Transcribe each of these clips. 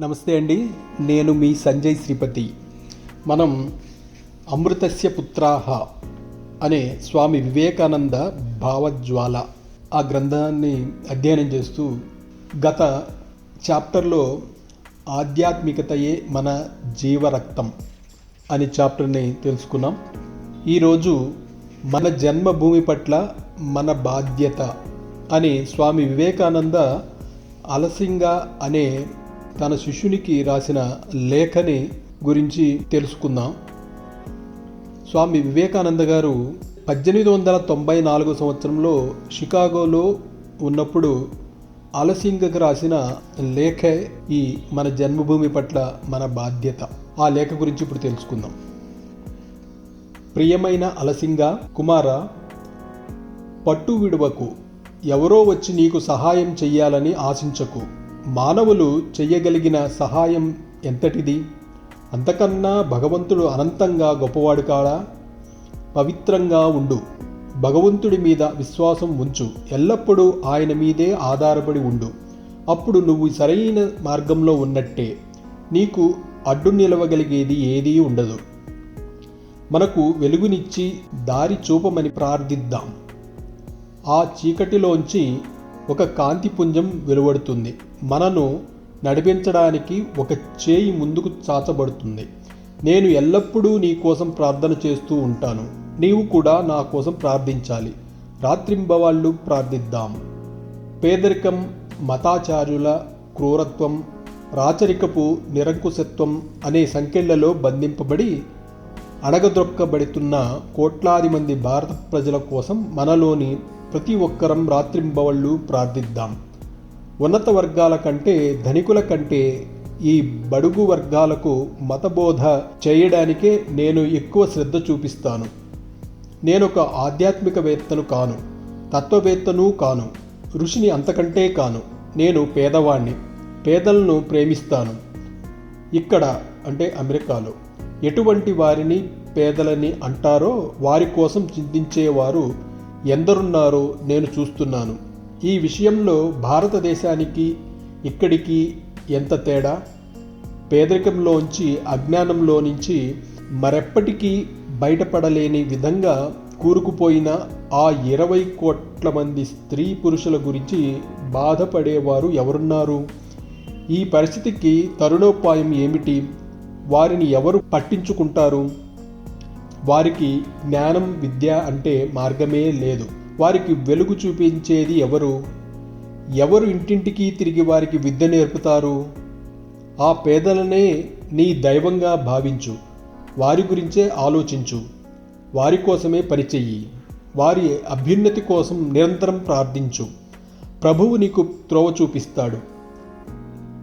నమస్తే అండి. నేను మీ సంజయ్ శ్రీపతి. మనం అమృతస్య పుత్రాహ అనే స్వామి వివేకానంద భావజ్వాల ఆ గ్రంథాన్ని అధ్యయనం చేస్తూ గత చాప్టర్లో ఆధ్యాత్మికతయే మన జీవరక్తం అనే చాప్టర్ని తెలుసుకున్నాం. ఈరోజు మన జన్మభూమి పట్ల మన బాధ్యత అని స్వామి వివేకానంద అలసింగ అనే తన శిష్యునికి రాసిన లేఖని గురించి తెలుసుకుందాం. స్వామి వివేకానంద గారు పద్దెనిమిది వందల తొంభై నాలుగు సంవత్సరంలో షికాగోలో ఉన్నప్పుడు అలసింగకు రాసిన లేఖ ఈ మన జన్మభూమి పట్ల మన బాధ్యత. ఆ లేఖ గురించి ఇప్పుడు తెలుసుకుందాం. ప్రియమైన అలసింగ కుమార పట్టు విడువకు ఎవరో వచ్చి నీకు సహాయం చెయ్యాలని ఆశించకు. మానవులు చేయగలిగిన సహాయం ఎంతటిది? అంతకన్నా భగవంతుడు అనంతంగా గొప్పవాడు కాడా? పవిత్రంగా ఉండు. భగవంతుడి మీద విశ్వాసం ఉంచు. ఎల్లప్పుడూ ఆయన మీదే ఆధారపడి ఉండు. అప్పుడు నువ్వు సరైన మార్గంలో ఉన్నట్టే. నీకు అడ్డు నిలవగలిగేది ఏదీ ఉండదు. మనకు వెలుగునిచ్చి దారి చూపమని ప్రార్థిద్దాం. ఆ చీకటిలోంచి ఒక కాంతిపుంజం వెలువడుతుంది. మనను నడిపించడానికి ఒక చేయి ముందుకు చాచబడుతుంది. నేను ఎల్లప్పుడూ నీ కోసం ప్రార్థన చేస్తూ ఉంటాను. నీవు కూడా నా కోసం ప్రార్థించాలి. రాత్రింబవాళ్ళు ప్రార్థిద్దాం. పేదరికం మతాచార్యుల క్రూరత్వం రాచరికపు నిరంకుశత్వం అనే సంఖ్యలలో బంధింపబడి అణగదొక్కబడుతున్న కోట్లాది మంది భారత ప్రజల కోసం మనలోని ప్రతి ఒక్కరం రాత్రింబవళ్ళు ప్రార్థిద్దాం. ఉన్నత వర్గాల కంటే ధనికుల కంటే ఈ బడుగు వర్గాలకు మతబోధ చేయడానికే నేను ఎక్కువ శ్రద్ధ చూపిస్తాను. నేనొక ఆధ్యాత్మికవేత్తను కాను తత్వవేత్తను కాను ఋషిని అంతకంటే కాను. నేను పేదవాణ్ణి పేదలను ప్రేమిస్తాను. ఇక్కడ అంటే అమెరికాలో ఎటువంటి వారిని పేదలని అంటారో వారి కోసం చింతించేవారు ఎందరున్నారో నేను చూస్తున్నాను. ఈ విషయంలో భారతదేశానికి ఇక్కడికి ఎంత తేడా? పేదరికంలోంచి అజ్ఞానంలో నుంచి మరెప్పటికీ బయటపడలేని విధంగా కూరుకుపోయిన ఆ ఇరవై కోట్ల మంది స్త్రీ పురుషుల గురించి బాధపడేవారు ఎవరున్నారు? ఈ పరిస్థితికి తరుణోపాయం ఏమిటి? వారిని ఎవరు పట్టించుకుంటారు? వారికి జ్ఞానం విద్య అంటే మార్గమే లేదు. వారికి వెలుగు చూపించేది ఎవరు? ఎవరు ఇంటింటికి తిరిగి వారికి విద్య నేర్పుతారు? ఆ పేదలనే నీ దైవంగా భావించు. వారి గురించే ఆలోచించు. వారి కోసమే పనిచెయ్యి వారి అభ్యున్నతి కోసం నిరంతరం ప్రార్థించు. ప్రభువు నీకు త్రోవ చూపిస్తాడు.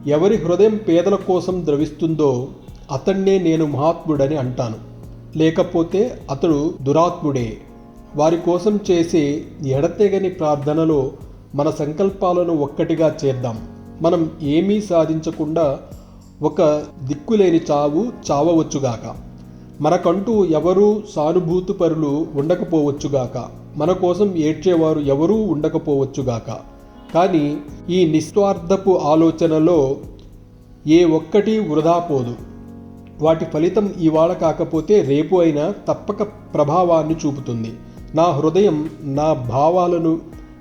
ఎవరి హృదయం పేదల కోసం ద్రవిస్తుందో అతన్నే నేను మహాత్ముడని అంటాను. లేకపోతే అతడు దురాత్ముడే. వారి కోసం చేసే ఎడతెగని ప్రార్థనలో మన సంకల్పాలను ఒక్కటిగా చేద్దాం. మనం ఏమీ సాధించకుండా ఒక దిక్కులేని చావు చావవచ్చుగాక. మనకంటూ ఎవరూ సానుభూతిపరులు ఉండకపోవచ్చుగాక. మన కోసం ఏడ్చేవారు ఎవరూ ఉండకపోవచ్చుగాక. కానీ ఈ నిస్వార్థపు ఆలోచనలో ఏ ఒక్కటి వృధా పోదు. వాటి ఫలితం ఇవాళ కాకపోతే రేపు అయినా తప్పక ప్రభావాన్ని చూపుతుంది. నా హృదయం నా భావాలను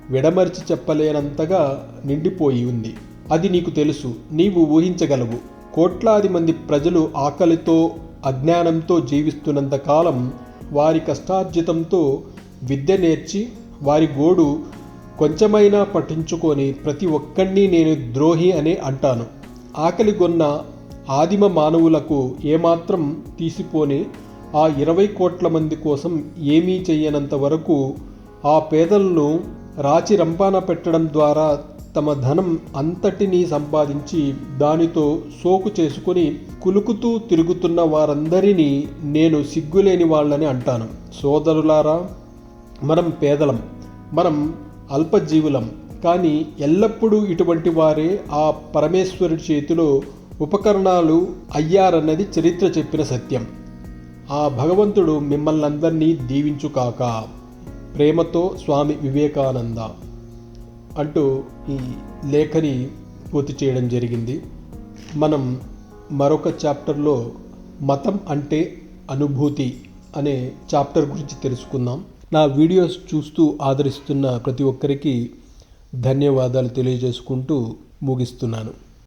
విడమర్చి చెప్పలేనంతగా నిండిపోయి ఉంది. అది నీకు తెలుసు నీవు ఊహించగలవు. కోట్లాది మంది ప్రజలు ఆకలితో అజ్ఞానంతో జీవిస్తున్నంత కాలం వారి కష్టార్జితంతో విద్య నేర్చి వారి గోడు కొంచెమైనా పట్టించుకొని ప్రతి ఒక్కడిని నేను ద్రోహి అని అంటాను. ఆకలిగొన్న ఆదిమ మానవులకు ఏమాత్రం తీసిపోని ఆ ఇరవై కోట్ల మంది కోసం ఏమీ చేయనంత వరకు ఆ పేదలను రాచి రంపాన పెట్టడం ద్వారా తమ ధనం అంతటినీ సంపాదించి దానితో సోకు చేసుకుని కులుకుతూ తిరుగుతున్న వారందరినీ నేను సిగ్గులేని వాళ్ళని అంటాను. సోదరులారా మనం పేదలం మనం అల్పజీవులం కానీ ఎల్లప్పుడూ ఇటువంటి వారే ఆ పరమేశ్వరుడి చేతిలో ఉపకరణాలు అయ్యారన్నది చరిత్ర చెప్పిన సత్యం. ఆ భగవంతుడు మిమ్మల్ని అందరినీ దీవించుకాక ప్రేమతో స్వామి వివేకానంద అంటూ ఈ లేఖని పూర్తి చేయడం జరిగింది. మనం మరొక చాప్టర్లో మతం అంటే అనుభూతి అనే చాప్టర్ గురించి తెలుసుకుందాం. నా వీడియోస్ చూస్తూ ఆదరిస్తున్న ప్రతి ఒక్కరికి ధన్యవాదాలు తెలియజేసుకుంటూ ముగిస్తున్నాను.